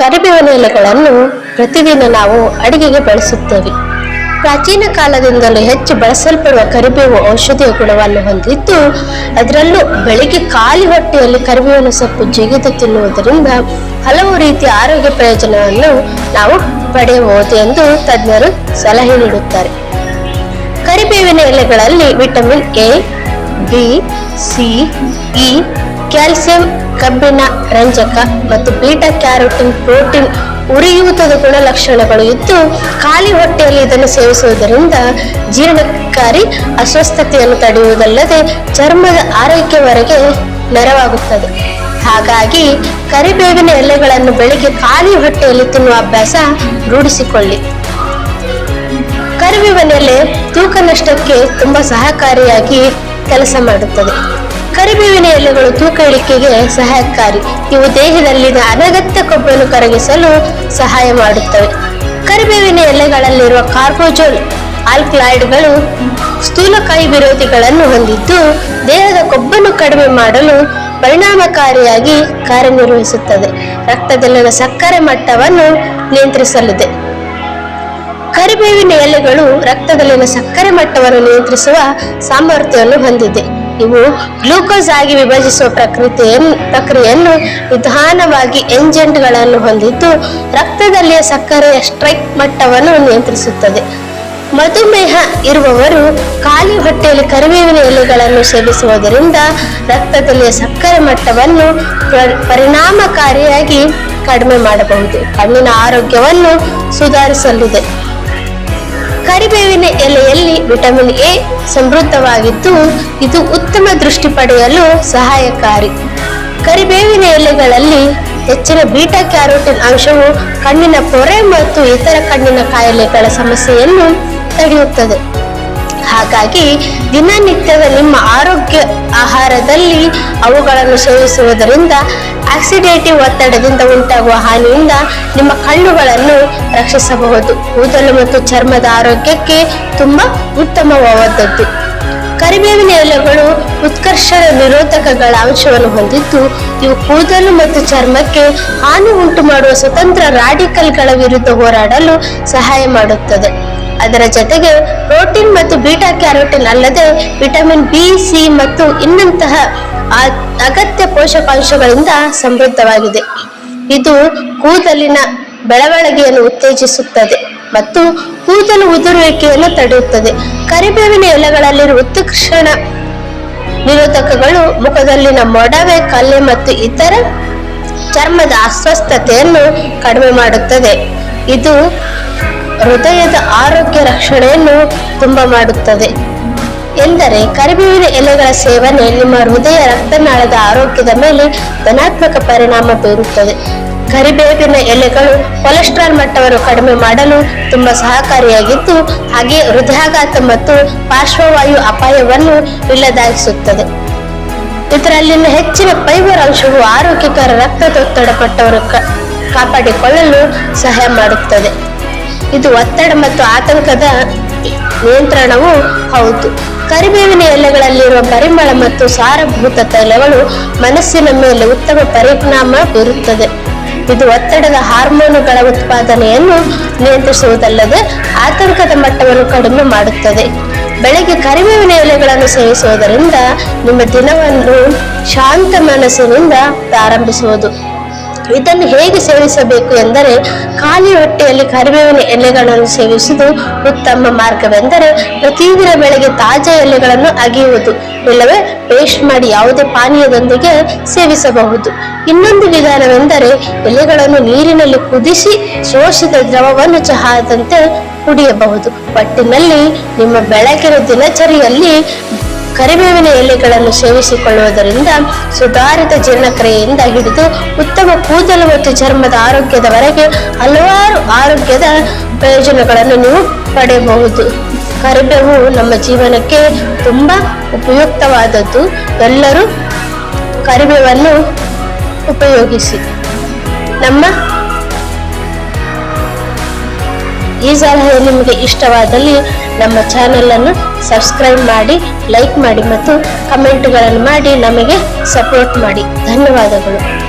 ಕರಿಬೇವಿನ ಎಲೆಗಳನ್ನು ಪ್ರತಿದಿನ ನಾವು ಅಡಿಗೆಗೆ ಬಳಸುತ್ತೇವೆ. ಪ್ರಾಚೀನ ಕಾಲದಿಂದಲೂ ಹೆಚ್ಚು ಬಳಸಲ್ಪಡುವ ಕರಿಬೇವು ಔಷಧಿಯ ಗುಣವನ್ನು ಹೊಂದಿದ್ದು, ಅದರಲ್ಲೂ ಬೆಳಿಗ್ಗೆ ಖಾಲಿ ಹೊಟ್ಟೆಯಲ್ಲಿ ಕರಿಬೇವಿನ ಸೊಪ್ಪು ಜಿಗಿದು ತಿನ್ನುವುದರಿಂದ ಹಲವು ರೀತಿಯ ಆರೋಗ್ಯ ಪ್ರಯೋಜನವನ್ನು ನಾವು ಪಡೆಯಬಹುದು ಎಂದು ತಜ್ಞರು ಸಲಹೆ ನೀಡುತ್ತಾರೆ. ಕರಿಬೇವಿನ ಎಲೆಗಳಲ್ಲಿ vitamin A, B, C, E, calcium ಕಬ್ಬಿಣ, ರಂಜಕ ಮತ್ತು ಬೀಟಾ ಕ್ಯಾರೋಟಿನ್, ಪ್ರೋಟೀನ್ ಉರಿಯೂತದ ಗುಣಲಕ್ಷಣಗಳು ಇದ್ದು, ಖಾಲಿ ಹೊಟ್ಟೆಯಲ್ಲಿ ಇದನ್ನು ಸೇವಿಸುವುದರಿಂದ ಜೀರ್ಣಕಾರಿ ಅಸ್ವಸ್ಥತೆಯನ್ನು ತಡೆಯುವುದಲ್ಲದೆ ಚರ್ಮದ ಆರೈಕೆವರೆಗೆ ನೆರವಾಗುತ್ತದೆ. ಹಾಗಾಗಿ ಕರಿಬೇವಿನ ಎಲೆಗಳನ್ನು ಬೆಳಿಗ್ಗೆ ಖಾಲಿ ಹೊಟ್ಟೆಯಲ್ಲಿ ತಿನ್ನುವ ಅಭ್ಯಾಸ ರೂಢಿಸಿಕೊಳ್ಳಿ. ಕರಿಬೇವಿನ ಎಲೆ ತೂಕ ನಷ್ಟಕ್ಕೆ ತುಂಬಾ ಸಹಕಾರಿಯಾಗಿ ಕೆಲಸ ಮಾಡುತ್ತದೆ. ಕರಿಬೇವಿನ ಎಲೆಗಳು ತೂಕ ಇಳಿಕೆಗೆ ಸಹಾಯಕಾರಿ. ಇವು ದೇಹದಲ್ಲಿನ ಅನಗತ್ಯ ಕೊಬ್ಬನ್ನು ಕರಗಿಸಲು ಸಹಾಯ ಮಾಡುತ್ತವೆ. ಕರಿಬೇವಿನ ಎಲೆಗಳಲ್ಲಿರುವ ಕಾರ್ಬೋಜೋಲ್ ಆಲ್ಕ್ಲಾಯ್ಡ್ಗಳು ಸ್ಥೂಲಕಾಯಿ ವಿರೋಧಿಗಳನ್ನು ಹೊಂದಿದ್ದು, ದೇಹದ ಕೊಬ್ಬನ್ನು ಕಡಿಮೆ ಮಾಡಲು ಪರಿಣಾಮಕಾರಿಯಾಗಿ ಕಾರ್ಯನಿರ್ವಹಿಸುತ್ತದೆ. ರಕ್ತದಲ್ಲಿನ ಸಕ್ಕರೆ ಮಟ್ಟವನ್ನು ನಿಯಂತ್ರಿಸಲಿದೆ. ಕರಿಬೇವಿನ ಎಲೆಗಳು ರಕ್ತದಲ್ಲಿನ ಸಕ್ಕರೆ ಮಟ್ಟವನ್ನು ನಿಯಂತ್ರಿಸುವ ಸಾಮರ್ಥ್ಯವನ್ನು ಹೊಂದಿದೆ. ಇವು ಗ್ಲೂಕೋಸ್ ಆಗಿ ವಿಭಜಿಸುವ ಪ್ರಕೃತಿಯನ್ನು ಪ್ರಕ್ರಿಯೆಯನ್ನು ನಿಧಾನವಾಗಿ ಎಂಜೆಂಟ್ಗಳನ್ನು ಹೊಂದಿದ್ದು ರಕ್ತದಲ್ಲಿಯ ಸಕ್ಕರೆಯ ಸ್ಟ್ರೈಕ್ ಮಟ್ಟವನ್ನು ನಿಯಂತ್ರಿಸುತ್ತದೆ. ಮಧುಮೇಹ ಇರುವವರು ಖಾಲಿ ಹೊಟ್ಟೆಯಲ್ಲಿ ಕರಿಬೇವಿನ ಎಲೆಗಳನ್ನು ಸೇವಿಸುವುದರಿಂದ ರಕ್ತದಲ್ಲಿಯ ಸಕ್ಕರೆ ಮಟ್ಟವನ್ನು ಪರಿಣಾಮಕಾರಿಯಾಗಿ ಕಡಿಮೆ ಮಾಡಬಹುದು. ಕಣ್ಣಿನ ಆರೋಗ್ಯವನ್ನು ಸುಧಾರಿಸಲಿದೆ. ಕರಿಬೇವಿನ ಎಲೆಯಲ್ಲಿ ವಿಟಮಿನ್ ಎ ಸಮೃದ್ಧವಾಗಿದ್ದು, ಇದು ಉತ್ತಮ ದೃಷ್ಟಿ ಪಡೆಯಲು ಸಹಾಯಕಾರಿ. ಕರಿಬೇವಿನ ಎಲೆಗಳಲ್ಲಿ ಹೆಚ್ಚಿನ ಬೀಟಾ ಕ್ಯಾರೋಟಿನ್ ಅಂಶವು ಕಣ್ಣಿನ ಪೊರೆ ಮತ್ತು ಇತರ ಕಣ್ಣಿನ ಕಾಯಿಲೆಗಳ ಸಮಸ್ಯೆಯನ್ನು ತಡೆಯುತ್ತದೆ. ಹಾಗಾಗಿ ದಿನನಿತ್ಯದ ನಿಮ್ಮ ಆರೋಗ್ಯ ಆಹಾರದಲ್ಲಿ ಅವುಗಳನ್ನು ಸೇವಿಸುವುದರಿಂದ ಆಕ್ಸಿಡೇಟಿವ್ ಒತ್ತಡದಿಂದ ಉಂಟಾಗುವ ಹಾನಿಯಿಂದ ನಿಮ್ಮ ಕಣ್ಣುಗಳನ್ನು ರಕ್ಷಿಸಬಹುದು. ಕೂದಲು ಮತ್ತು ಚರ್ಮದ ಆರೋಗ್ಯಕ್ಕೆ ತುಂಬಾ ಉತ್ತಮವಾದದ್ದು. ಕರಿಬೇವಿನ ಎಲೆಗಳು ಉತ್ಕರ್ಷ ನಿರೋಧಕಗಳ ಅಂಶವನ್ನು ಹೊಂದಿದ್ದು, ಇವು ಕೂದಲು ಮತ್ತು ಚರ್ಮಕ್ಕೆ ಹಾನಿ ಉಂಟು ಮಾಡುವ ಸ್ವತಂತ್ರ ರಾಡಿಕಲ್ಗಳ ವಿರುದ್ಧ ಹೋರಾಡಲು ಸಹಾಯ ಮಾಡುತ್ತದೆ. ಅದರ ಜೊತೆಗೆ ಪ್ರೋಟೀನ್ ಮತ್ತು ಬೀಟಾ ಕ್ಯಾರೋಟಿನ್ ಅಲ್ಲದೆ ವಿಟಮಿನ್ ಬಿ, ಸಿ ಮತ್ತು ಇನ್ನಂತಹ ಅಗತ್ಯ ಪೋಷಕಾಂಶಗಳಿಂದ ಸಮೃದ್ಧವಾಗಿದೆ. ಇದು ಕೂದಲಿನ ಬೆಳವಣಿಗೆಯನ್ನು ಉತ್ತೇಜಿಸುತ್ತದೆ ಮತ್ತು ಕೂದಲು ಉದುರುವಿಕೆಯನ್ನು ತಡೆಯುತ್ತದೆ. ಕರಿಬೇವಿನ ಎಲೆಗಳಲ್ಲಿರುವ ಉತ್ಕರ್ಷಣ ನಿರೋಧಕಗಳು ಮುಖದಲ್ಲಿನ ಮೊಡವೆ ಕಲ್ಲೆ ಮತ್ತು ಇತರ ಚರ್ಮದ ಅಸ್ವಸ್ಥತೆಯನ್ನು ಕಡಿಮೆ ಮಾಡುತ್ತದೆ. ಇದು ಹೃದಯದ ಆರೋಗ್ಯ ರಕ್ಷಣೆಯನ್ನು ತುಂಬ ಮಾಡುತ್ತದೆ. ಎಂದರೆ ಕರಿಬೇವಿನ ಎಲೆಗಳ ಸೇವನೆ ನಿಮ್ಮ ಹೃದಯ ರಕ್ತನಾಳದ ಆರೋಗ್ಯದ ಮೇಲೆ ಧನಾತ್ಮಕ ಪರಿಣಾಮ ಬೀರುತ್ತದೆ. ಕರಿಬೇವಿನ ಎಲೆಗಳು ಕೊಲೆಸ್ಟ್ರಾಲ್ ಮಟ್ಟವನ್ನು ಕಡಿಮೆ ಮಾಡಲು ತುಂಬ ಸಹಕಾರಿಯಾಗಿದ್ದು, ಹಾಗೆ ಹೃದಯಾಘಾತ ಮತ್ತು ಪಾರ್ಶ್ವವಾಯು ಅಪಾಯವನ್ನು ಇಲ್ಲದಾಗಿಸುತ್ತದೆ. ಇದರಲ್ಲಿನ ಹೆಚ್ಚಿನ ಫೈಬರ್ ಅಂಶವು ಆರೋಗ್ಯಕರ ರಕ್ತದೊತ್ತಡ ಪಟ್ಟವರು ಕ- ಕಾಪಾಡಿಕೊಳ್ಳಲು ಸಹಾಯ ಮಾಡುತ್ತದೆ. ಇದು ಒತ್ತಡ ಮತ್ತು ಆತಂಕದ ನಿಯಂತ್ರಣವೂ ಹೌದು. ಕರಿಬೇವಿನ ಎಲೆಗಳಲ್ಲಿರುವ ಪರಿಮಳ ಮತ್ತು ಸಾರಭೂತ ತೈಲಗಳು ಮನಸ್ಸಿನ ಮೇಲೆ ಉತ್ತಮ ಪರಿಣಾಮ ಬೀರುತ್ತದೆ. ಇದು ಒತ್ತಡದ ಹಾರ್ಮೋನುಗಳ ಉತ್ಪಾದನೆಯನ್ನು ನಿಯಂತ್ರಿಸುವುದಲ್ಲದೆ ಆತಂಕದ ಮಟ್ಟವನ್ನು ಕಡಿಮೆ ಮಾಡುತ್ತದೆ. ಬೆಳಗ್ಗೆ ಕರಿಬೇವಿನ ಎಲೆಗಳನ್ನು ಸೇವಿಸುವುದರಿಂದ ನಿಮ್ಮ ದಿನವನ್ನು ಶಾಂತ ಮನಸ್ಸಿನಿಂದ ಪ್ರಾರಂಭಿಸುವುದು. ಇದನ್ನು ಹೇಗೆ ಸೇವಿಸಬೇಕು ಎಂದರೆ ಖಾಲಿ ಹೊಟ್ಟೆಯಲ್ಲಿ ಕರಿಬೇವಿನ ಎಲೆಗಳನ್ನು ಸೇವಿಸುವುದು ಉತ್ತಮ ಮಾರ್ಗವೆಂದರೆ ಪ್ರತಿದಿನ ಬೆಳಗ್ಗೆ ತಾಜಾ ಎಲೆಗಳನ್ನು ಅಗೆಯುವುದು, ಇಲ್ಲವೇ ಪೇಸ್ಟ್ ಮಾಡಿ ಯಾವುದೇ ಪಾನೀಯದೊಂದಿಗೆ ಸೇವಿಸಬಹುದು. ಇನ್ನೊಂದು ವಿಧಾನವೆಂದರೆ ಎಲೆಗಳನ್ನು ನೀರಿನಲ್ಲಿ ಕುದಿಸಿ ಶೋಷಿತ ದ್ರವವನ್ನು ಚಹಾದಂತೆ ಕುಡಿಯಬಹುದು. ಒಟ್ಟಿನಲ್ಲಿ ನಿಮ್ಮ ಬೆಳಗಿನ ದಿನಚರಿಯಲ್ಲಿ ಕರಿಬೇವಿನ ಎಲೆಗಳನ್ನು ಸೇವಿಸಿಕೊಳ್ಳುವುದರಿಂದ ಸುಧಾರಿತ ಜೀರ್ಣಕ್ರಿಯೆಯಿಂದ ಹಿಡಿದು ಉತ್ತಮ ಕೂದಲು ಮತ್ತು ಚರ್ಮದ ಆರೋಗ್ಯದವರೆಗೆ ಹಲವಾರು ಆರೋಗ್ಯದ ಪ್ರಯೋಜನಗಳನ್ನು ನೀವು ಪಡೆಯಬಹುದು. ಕರಿಬೇವು ನಮ್ಮ ಜೀವನಕ್ಕೆ ತುಂಬ ಉಪಯುಕ್ತವಾದದ್ದು. ಎಲ್ಲರೂ ಕರಿಬೇವನ್ನು ಉಪಯೋಗಿಸಿ. ನಮ್ಮ ಈ ಸಲಹೆ ನಿಮಗೆ ಇಷ್ಟವಾದಲ್ಲಿ ನಮ್ಮ ಚಾನೆಲನ್ನು ಸಬ್ಸ್ಕ್ರೈಬ್ ಮಾಡಿ ಲೈಕ್ ಮಾಡಿ ಮತ್ತು ಕಮೆಂಟ್ಗಳನ್ನು ಮಾಡಿ ನಮಗೆ ಸಪೋರ್ಟ್ ಮಾಡಿ. ಧನ್ಯವಾದಗಳು.